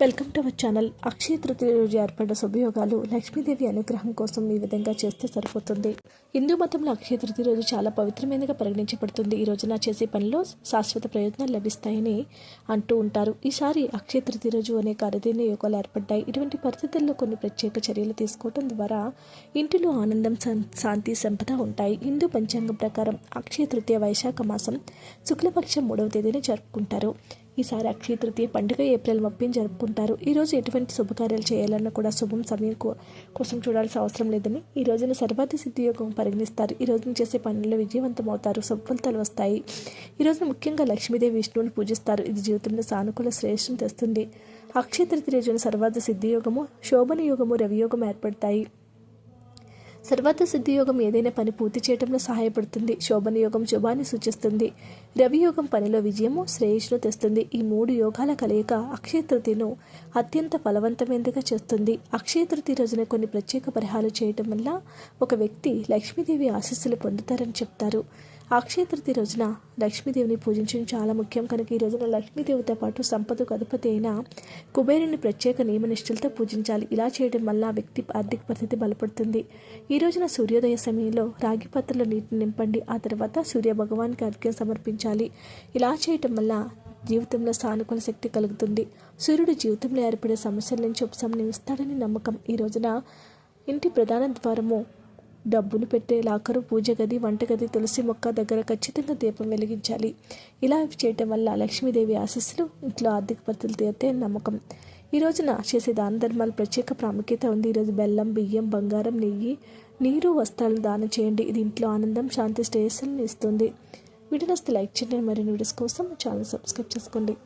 Welcome to our channel. Akshaya Tritiya రోజు ఏర్పడ్డ శుభయోగాలు లక్ష్మీదేవి అనుగ్రహం కోసం ఈ విధంగా చేస్తే సరిపోతుంది. హిందూ మతంలో అక్షయ తృతీయ రోజు చాలా పవిత్రమైనదిగా పరిగణించబడుతుంది. ఈ రోజున చేసే పనిలో శాశ్వత ప్రయోజనాలు లభిస్తాయని అంటూ ఉంటారు. ఈసారి అక్షయ తృతీయ రోజు అనే అరుదైన యోగాలు ఏర్పడ్డాయి. ఇటువంటి పరిస్థితుల్లో కొన్ని ప్రత్యేక చర్యలు తీసుకోవడం ద్వారా ఇంటిలో ఆనందం శాంతి సంపద ఉంటాయి. హిందూ పంచాంగం ప్రకారం అక్షయ తృతీయ వైశాఖ మాసం శుక్లపక్షం మూడవ తేదీని జరుపుకుంటారు. ఈసారి అక్షయ తృతీయ పండుగ ఏప్రిల్ ముప్పై జరుపుకుంటారు. ఈరోజు ఎటువంటి శుభకార్యాలు చేయాలన్నా కూడా శుభం సమయం కోసం చూడాల్సిన అవసరం లేదని ఈ రోజున సర్వాధి సిద్ధి యోగం పరిగణిస్తారు. ఈ రోజున చేసే పనుల్లో విజయవంతం అవుతారు సఫలతలు వస్తాయి. ఈ రోజున ముఖ్యంగా లక్ష్మీదేవి విష్ణువుని పూజిస్తారు. ఇది జీవితంలో సానుకూల శ్రేష్టం తెస్తుంది. అక్షయ తృతీయ రోజున సర్వాధ సిద్ధియోగము శోభన యోగము రవియోగం ఏర్పడతాయి. సర్వత సిద్ధి యోగం ఏదైనా పని పూర్తి చేయడంలో సహాయపడుతుంది. శోభన యోగం శుభాన్ని సూచిస్తుంది. రవి యోగం పనిలో విజయము శ్రేయస్సును తెస్తుంది. ఈ మూడు యోగాల కలయిక అక్షయతృతిను అత్యంత ఫలవంతమైనదిగా చేస్తుంది. అక్షయతృతి రోజున కొన్ని ప్రత్యేక పరిహారాలు చేయటం వల్ల ఒక వ్యక్తి లక్ష్మీదేవి ఆశీస్సులు పొందుతారని చెప్తారు. అక్షయ తృతీయ రోజున లక్ష్మీదేవిని పూజించడం చాలా ముఖ్యం. కనుక ఈ రోజున లక్ష్మీదేవితో పాటు సంపదకు అధిపతి అయిన కుబేరుని ప్రత్యేక నియమనిష్టలతో పూజించాలి. ఇలా చేయడం వల్ల వ్యక్తి ఆర్థిక పరిస్థితి బలపడుతుంది. ఈ రోజున సూర్యోదయ సమయంలో రాగి పాత్రలో నీటిని నింపండి. ఆ తర్వాత సూర్య భగవాన్కి అర్ఘ్యం సమర్పించాలి. ఇలా చేయటం వల్ల జీవితంలో సానుకూల శక్తి కలుగుతుంది. సూర్యుడు జీవితంలో ఏర్పడే సమస్యల నుంచి ఉపశమనం ఇస్తాడని నమ్మకం. ఈ రోజున ఇంటి ప్రధాన ద్వారము డబ్బులు పెట్టే లాకరు పూజ గది వంటగది తులసి మొక్క దగ్గర ఖచ్చితంగా దీపం వెలిగించాలి. ఇలా చేయటం వల్ల లక్ష్మీదేవి ఆశీస్సులు ఇంట్లో ఆర్థిక పరిస్థితులు తీరితే నమ్మకం. ఈ రోజున చేసే దాన ధర్మాలు ప్రత్యేక ప్రాముఖ్యత ఉంది. ఈరోజు బెల్లం బియ్యం బంగారం నెయ్యి నీరు వస్త్రాలు దానం చేయండి. ఇది ఇంట్లో ఆనందం శాంతి శ్రేయస్సులను ఇస్తుంది. వీడియో నస్తే లైక్ చేయండి. మరిన్ని వీడియోస్ కోసం ఛానల్ సబ్స్క్రైబ్ చేసుకోండి.